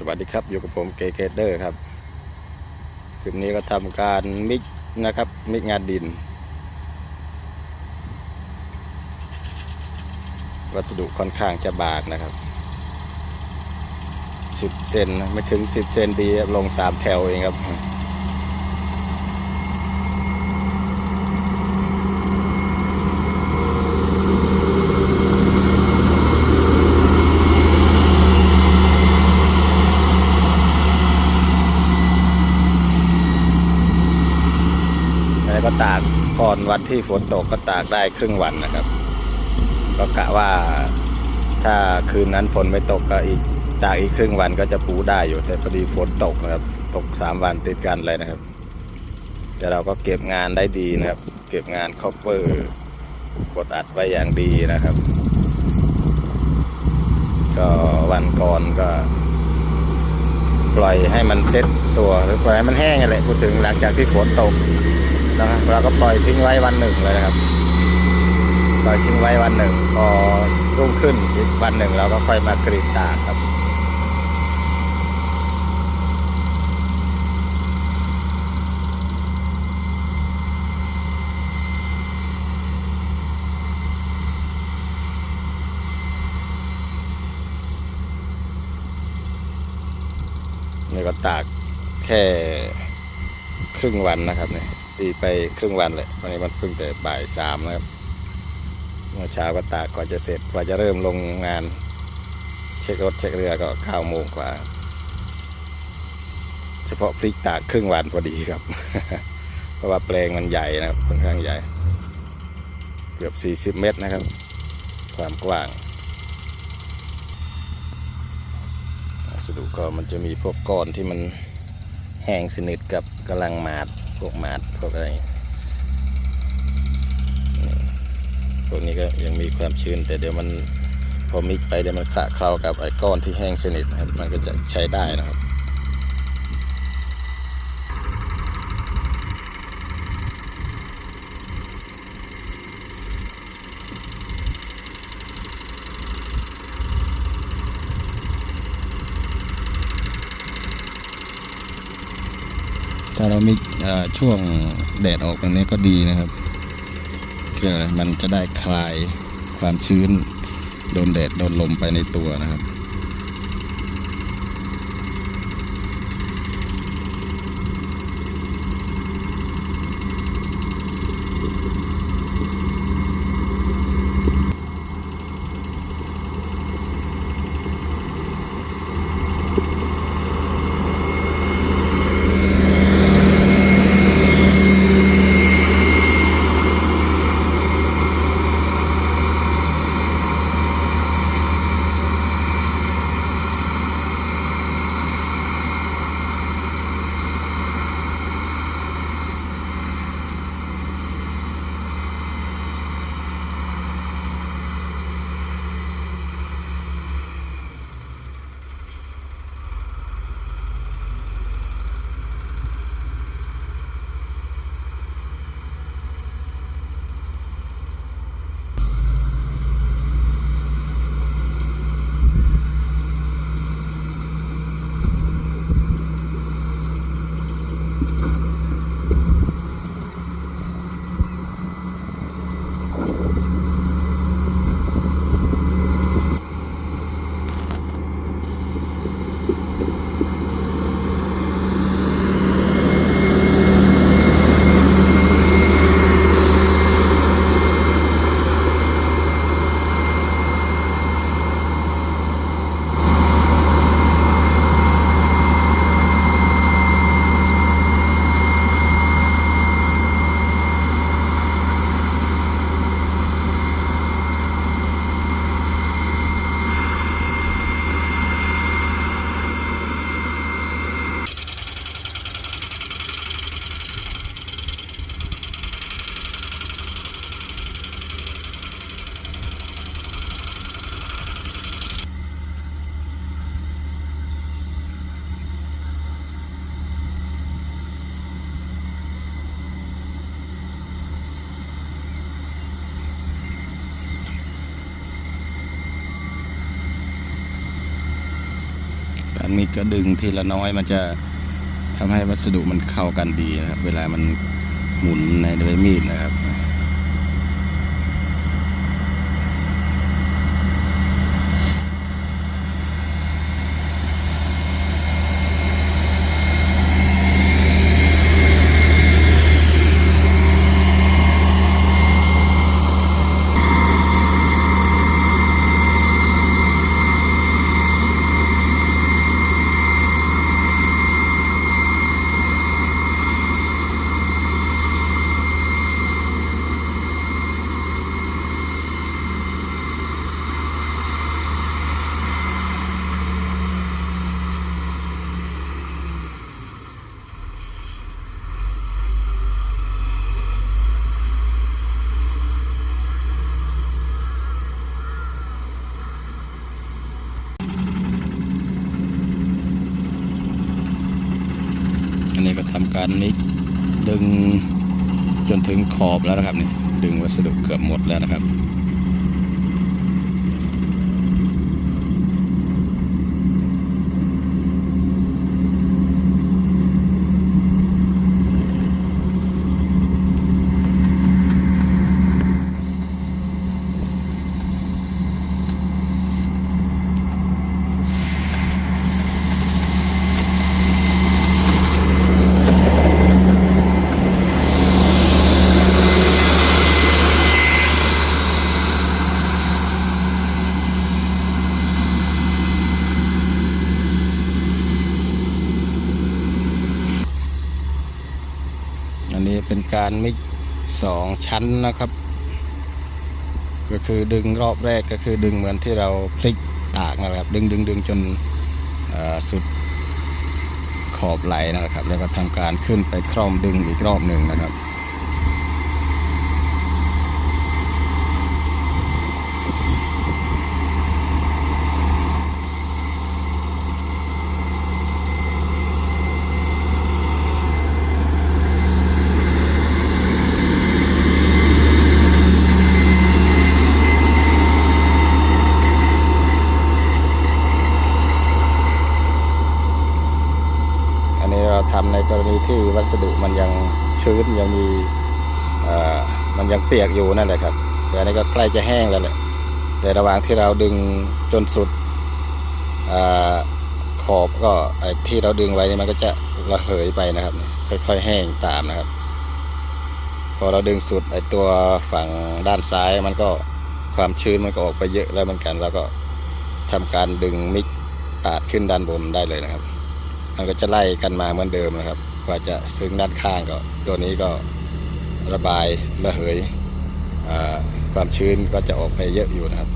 สวัสดีครับอยู่กับผมเกเกเดอร์ครับคลิปนี้ก็ทำการมิกนะครับมิกงานดิน วัสดุค่อนข้างจะบางนะครับสิบเซนไม่ถึงสิบเซนดีลงสามแถวเองครับ แล้วก็ตากก่อน วันที่ฝนตกก็ตากได้ครึ่งวันนะครับ ก็กะว่าถ้าคืนนั้นฝนไม่ตกก็อีกตากอีกครึ่งวันก็จะปูได้อยู่ แต่พอดีฝนตกนะครับ ตกสามวันติดกันเลยนะครับ แต่เราก็เก็บงานได้ดีนะครับ เก็บงานคอปเปอร์กดอัดไว้อย่างดีนะครับ ก็วันก่อนก็ ปล่อยให้มันเซ็ตตัวหรือปล่อยให้มันแห้งอะไรพูดถึงหลังจากที่ฝนตก นะครับเราก็ปล่อยทิ้งไว้วันหนึ่งเลยนะครับ ปล่อยทิ้งไว้วันหนึ่ง พอรุ่งขึ้นอีกวันหนึ่งเราก็ค่อยมากรีดตากครับนี่ก็ตากแค่ครึ่งวันนะครับเนี่ย ตีไปครึ่งวันเลยวันนี้มันเพิ่งแต่บ่ายสามนะครับเมื่อเช้าก็ตากก่อนจะเสร็จกว่าจะเริ่มลงงาน เช็ครถเช็คเรือก็เก้าโมงกว่า เฉพาะพริกตากครึ่งวันพอดีครับ เพราะว่าแปลงมันใหญ่นะครับค่อนข้างใหญ่ เกือบ 40 เมตรนะครับ ความกว้างวัสดุก็มันจะมีพวกก้อนที่มันแห้งสนิทกับกำลังหมาด พวกหมาดพวกอะไรพวกนี้ก็ยังมีความชื้น แต่เดี๋ยวมันพอมิกไปเดี๋ยวมันคละเคล้ากับไอ้ก้อนที่แห้งสนิทครับมันก็จะใช้ได้นะครับถ้าเรามิก ช่วงแดดออกตรงนี้ก็ดีนะครับเพื่อมันจะได้คลายความชื้น โดนแดดโดนลมไปในตัวนะครับ มีดก็ดึงทีละน้อยมันจะทำให้วัสดุมันเข้ากันดีนะครับ เวลามันหมุนในใบมีดนะครับ ทำการนิกดึงจนถึงขอบแล้วนะครับนี่ดึงวัสดุเกือบหมดแล้วนะครับ อันนี้เป็นการมิกสองชั้นนะครับ ก็คือดึงรอบแรกก็คือดึงเหมือนที่เราพลิกตากนะครับ ดึงดึงดึงจนสุดขอบไหลนะครับ แล้วก็ทำการขึ้นไปคร่อมดึงอีกรอบหนึ่งนะครับ อันนี้เราทำในกรณีที่วัสดุ มันยังชื้นยังมีมันยังเปียกอยู่นั่นแหละครับ แต่อันนี้ก็ใกล้จะแห้งแล้วแหละแต่ระหว่างที่เราดึงจนสุดอขอบก็ไอ้ที่เราดึงไว้มันก็จะระเหยไปนะครับ ค่อยๆแห้งตามนะครับ พอเราดึงสุดไอ้ตัวฝั่งด้านซ้ายมันก็ความชื้นมันก็ออกไปเยอะแล้วเหมือนกันแล้วก็ทำการดึงมิกปาดขึ้นด้านบนได้เลยนะครับ มันก็จะไล่กันมาเหมือนเดิมนะครับ ว่าจะซึ้งด้านข้างก็ตัวนี้ก็ระบายระเหยความชื้นก็จะออกไปเยอะอยู่นะครับ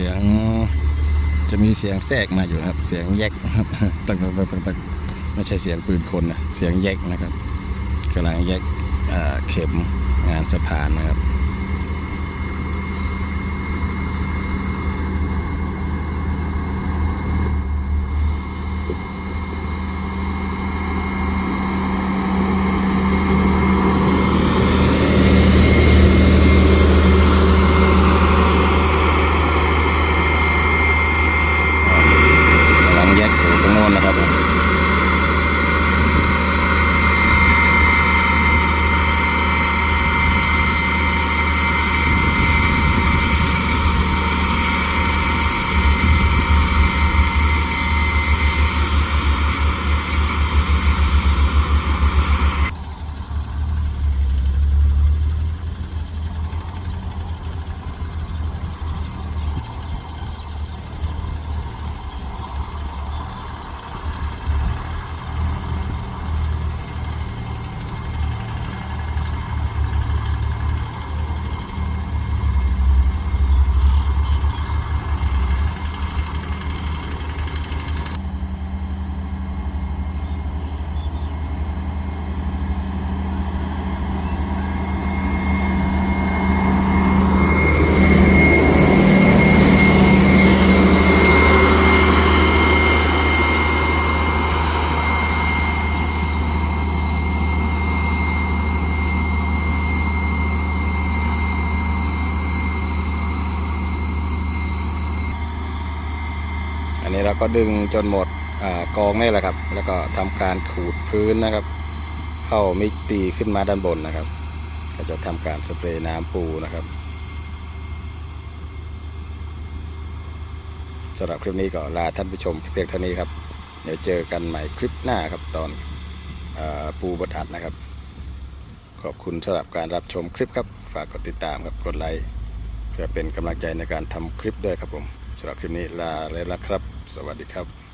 เสียงจะมี เสียงแทรกมาอยู่ครับ เสียงแยกครับตักตักตักตักไม่ใช่เสียงปืนคนนะเสียงแยกนะครับกำลังแยกเอ่อเข็มงานสะพานนะครับ กำลังแยกอยู่ตรงโน้นนะครับผมอันนี้ เราก็ดึงจนหมดอกองนี่แหละครับ แล้วก็ทำการขูดพื้นนะครับ เข้ามิกตีขึ้นมาด้านบนนะครับ ก็จะทำการสเปรย์น้ำปูนะครับสำหรับคลิปนี้ก็ลาท่านผู้ชมเพียงเท่านี้ครับเดี๋ยวเจอกันใหม่คลิปหน้าครับตอนออปูบดอัดนะครับ ขอบคุณสำหรับการรับชมคลิปครับ ฝากกดติดตามครับกดไลค์เพื่อเป็นกำลังใจในการทำคลิปด้วยครับผม สำหรับคลิปนี้ลาเลยละครับ สวัสดีครับ